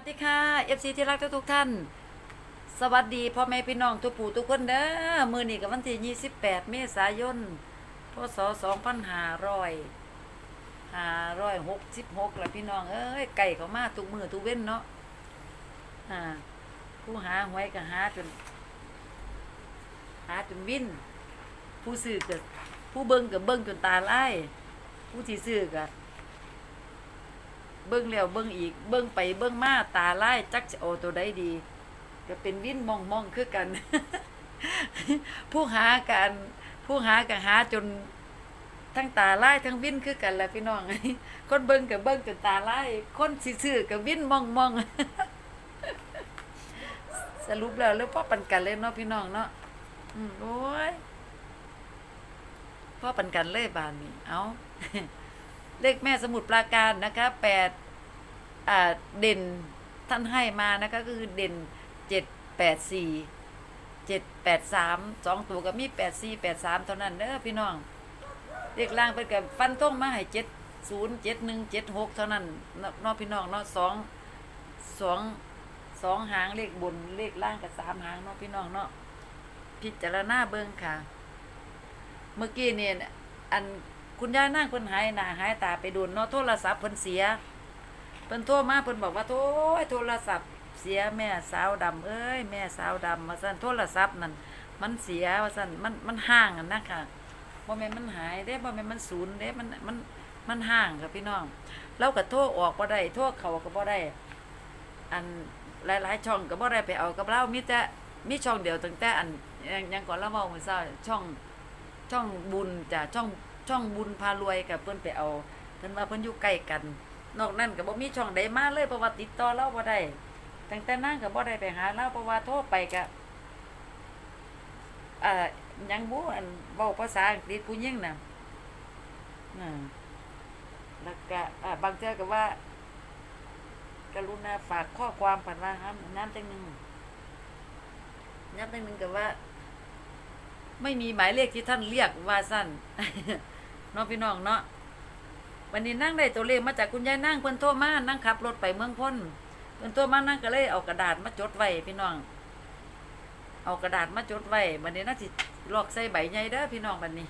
วัสดีค่ะ FC ที่รักทุกท่าน สวัสดีพ่อแม่พี่น้องทุกผู้ทุกคนเด้อมือนี้กับวันที่28 เมษายน พศ 2500 566แล้วพี่น้อง เอ้ย ไก่เขามาทุกมือทุกเว้นเนาะอ่าผู้หาหวยก็หาจนหาจนวิน ผู้ซื้อก็ผู้เบิ่งก็เบิ่งจนตาไลายผู้ที่ซื้อก็ เบิ่งแล้วเบิ่งอีก เบิ่งไปเบิ่งมาตาไลายจักจะเอตัวใดดี ก็เป็นวินมองมองคือกัน ผู้หากันผู้หาก็หาจนทั้งตาไลายทั้งวินคือกันแหละพี่น้องคนเบิ่งกับเบิ่งจนตาไลายคนซื้อกับวินมองมองสรุปแล้วแล้วพ่อปันกันเลยเนาะพี่น้องเนาะโอ้ยพ่อปันกันเลยบานนี้ เอา เลขแม่สมุดปราการนะคะแปดเด่นท่านให้มานะคะก็คือเด่นเจ็ดแปดสี่เจ็ดแปดสามสองตัวก็มีแปดสี่แปดสามเท่านั้นเด้อพี่น้องเลขล่างเป็นกับฟันท่งมาให้เจ็ดศูนย์เจ็ดหนึ่งเจ็ดหกเท่านั้นนอกพี่น้องเนาะสองสองสองหางเลขบนเลขล่างกับสามหางเนาะพี่น้องเนาะพิจารณาเบิ่งค่ะ เมื่อกี้เนี่ยอัน คุณยายนั่งเพิ่นหายหน้าหายตาไปโดนเนาะโทรศัพท์เพิ่นเสียเพิ่นโทรมาเพิ่นบอกว่าโทยโทรศัพท์เสียแม่สาวดำเอ้ยแม่สาวดำว่าซั่นโทรศัพท์นั่นมันเสียว่าซั่นมันมันห่างอะนะค่ะบ่แม่นมันหายเด้บ่แม่นมันสูญเด้มันมันมันห่างค่ะพี่น้องเราก็โทรออกบ่ได้โทรเข้าก็บ่ได้อันหลายๆช่องก็บ่ได้ไปเอากับเรามีแต่มีช่องเดียวตั้งแต่อันยังยังก่อนเราเว้ามื้อเช้าช่องช่องบุญจ้ะช่อง ช่องบุญพารวยกับเพิ่นไปเอา เพิ่นว่าเพิ่นอยู่ใกล้กัน นอกนั้นก็บ่มีช่องใดมาเลยเพราะว่าติดต่อเราบ่ได้ตั้งแต่นั้นก็บ่ได้ไปหาเราเพราะว่าโทรไปก็อ่ายังบ่อันเว้าภาษาอังกฤษผู้หญิงน่ะน่ะแล้วก็อ่าบางเทื่อก็ว่า กรุณาฝากข้อความผ่านว่าครับน้ำจังหนึ่งน้ำจังหนึ่งก็ว่า ไม่มีหมายเลขที่ท่านเรียกว่าสั้น เนาะพี่น้องเนาะวันนี้นั่งได้ตัวเลขมาจากคุณยายนั่งเพิ่นโทรมานั่งขับ รถไปเมืองพ้นเพิ่นโทรมานั่งก็เลยเอากระดาษมาจดไว้พี่น้อง เอากระดาษมาจดไว้วันนี้น่าสิลอกใส่ใบใหญ่เด้อพี่น้องวันนี้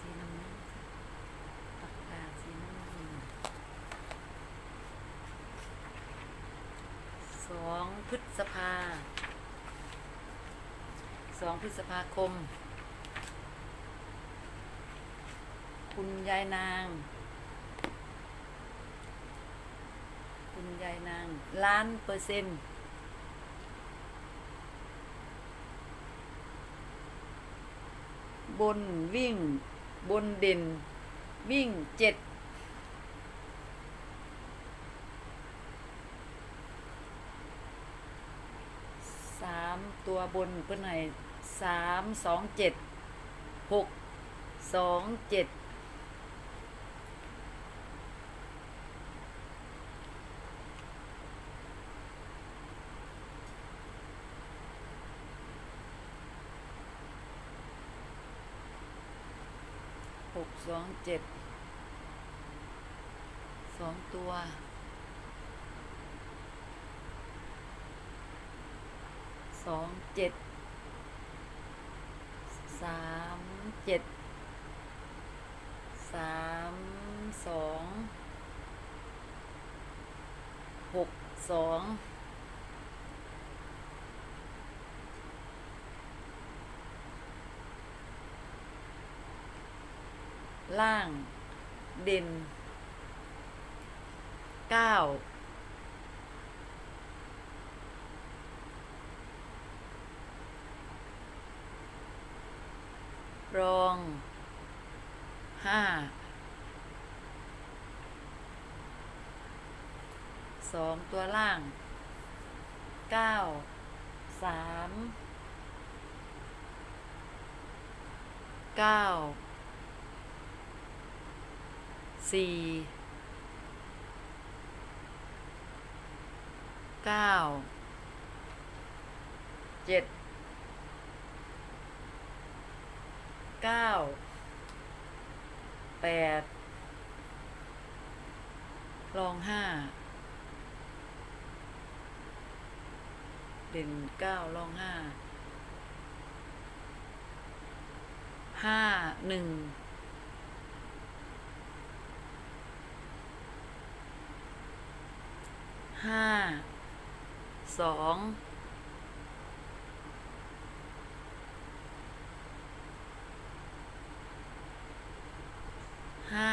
สีน้ำเงินปากกาสีน้ำเงิน สองพฤษภาสองพฤษภาคม คุณยายนาง คุณยายนาง ล้านเปอร์เซ็นต์บนวิ่งบนเด่น วิ่งเจ็ด บนเพื่อนไหนสามสองเจ็ดหกสองเจ็ดหกสองเจ็ดสองตัว สองเจ็ดสามเจ็ดสามสองหกสองล่าง เด่นเก้า รองห้าสองตัวล่างเก้าสามเก้าสี่เก้าเจ็ด เก้าแปดรองห้าเด่นเก้ารองห้าห้าหนึ่งห้าสองห้า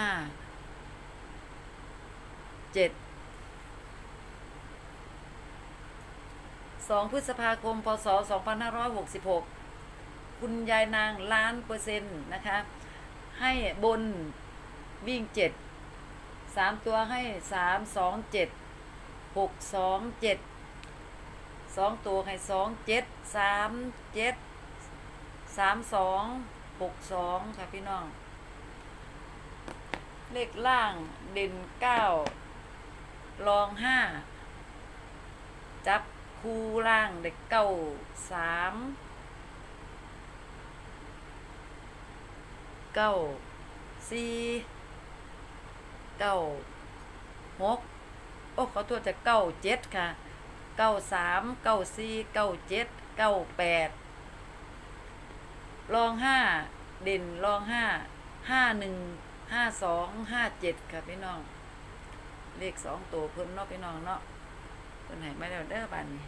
เจ็ดสองพฤษภาคม พศ 2566 คุณยายนางล้านเปอร์เซ็นต์นะคะ ให้บนวิ่งเจ็ดสามตัวให้สามสองเจ็ดหกสองเจ็ดสองตัวให้สองเจ็ดสามเจ็ดสามสองหกสองค่ะพี่น้อง เลขล่างเด่นเก้า รองห้าจับคู่ล่างเด็กเก้าสามเก้าสี่เก้าหกโอ้ขอโทษจะเก้าเจ็ดค่ะเก้าสามเก้าสี่เก้าเจ็ดเก้าแปดรองห้าเด่นรองห้าห้าหนึ่งห้าสองห้าเจ็ดค่ะพี่น้อง เลขสองตัวเพิ่นเนาะพี่น้องเนาะเพิ่นให้มาแล้วเด้อบานนี้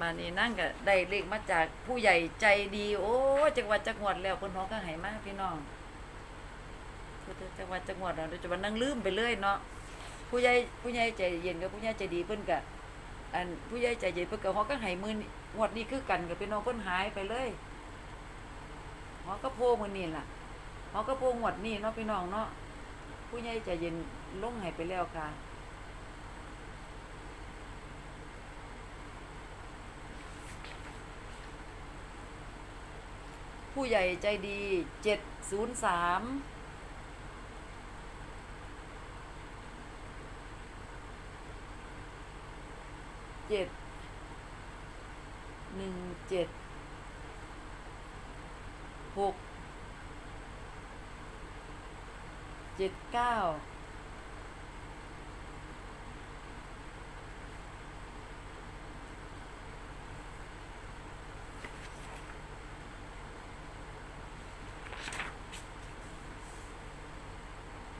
บานนี้นั่งก็ได้เลขมาจากผู้ใหญ่ใจดี โอ้จังหวัดจังหวัดแล้วเพิ่นฮ้องก็ให้มาพี่น้องจังหวัดจังหวัดเราเดี๋ยวจะมานั่งลืมไปเรื่อยเนาะผู้ใหญ่ผู้ใหญ่ใจเย็นกับผู้ใหญ่ใจดีเพิ่นก็อันผู้ใหญ่ใจเย็นเพิ่นก็ฮ้องก็ให้มืองวดนี้คือกันกับพี่น้องเพิ่นหายไปเลยฮ้องก็โพมื้อนี้ล่ะฮ้องก็โพงวดนี้เนาะพี่น้องเนาะ ผู้ใหญ่ใจเย็นลงให้ไปแล้วค่ะ ผู้ใหญ่ใจดีเจ็ดศูนย์สามเจ็ดหนึ่งเจ็ดหก เจ็ดเก้า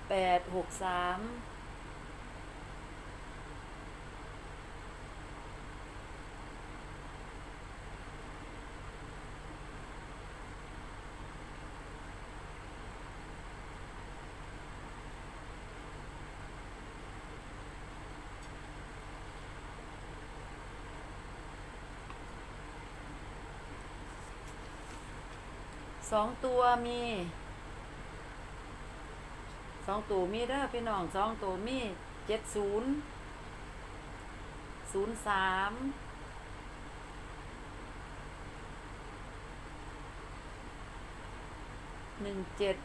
แปดหกสาม สองตัวมีสองตัวมีเด้อพี่น้องสองตัวมีเจ็ดศูนย์ศูนย์สามหนึ่งเจ็ด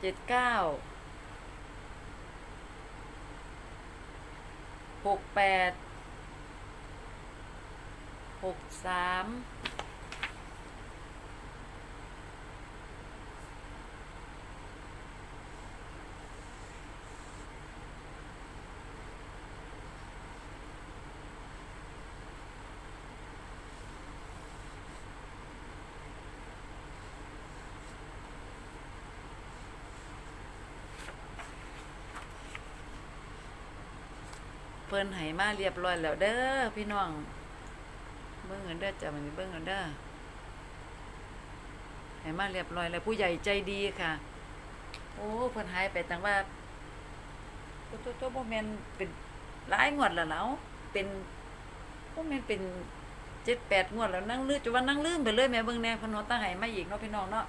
เจ็ดเก้าหกแปด หกสามเพิ่นให้มาเรียบร้อยแล้วเด้อพี่น้อง บิ่งกันเด้อจ้ะมันเบิ่งกันเด้อให้มาเรียบร้อยแล้วผู้ใหญ่ใจดีค่ะ โอ้เพิ่นหายไปตั้งว่าตัวตัวตัวบ่แมนเป็นหลายงวดแล้วเนาะเป็นบ่แมนเป็น7-8งวดแล้วนั่งลืมจนว่านั่งลืมไปเลยแม่เบิ่งแน่พนว่าตั้งให้มาอีกเนาะพี่น้องเนาะ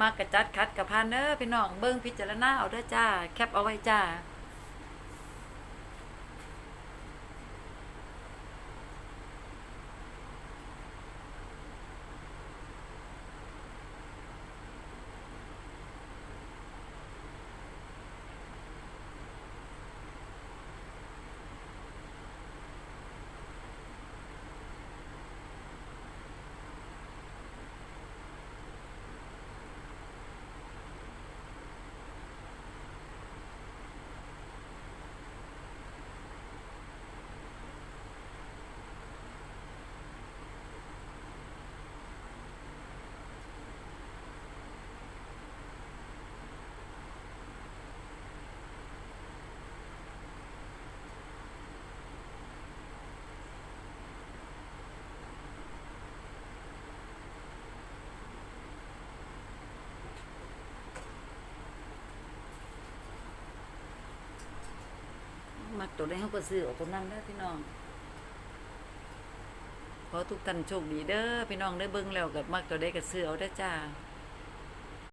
มากระจัดคัดกับพานเด้อพี่น้องเบิ่งพิจารณาเอาเด้อจ้า แคปเอาไว้จ้า มักตัวได้เขาก็ซื้อออกตัวนั้นเด้อพี่น้องขอทุกท่านโชคดีเด้อพี่น้องได้เบิ่งแล้วก็มักตัวได้ก็ซื้อเอาได้จ้า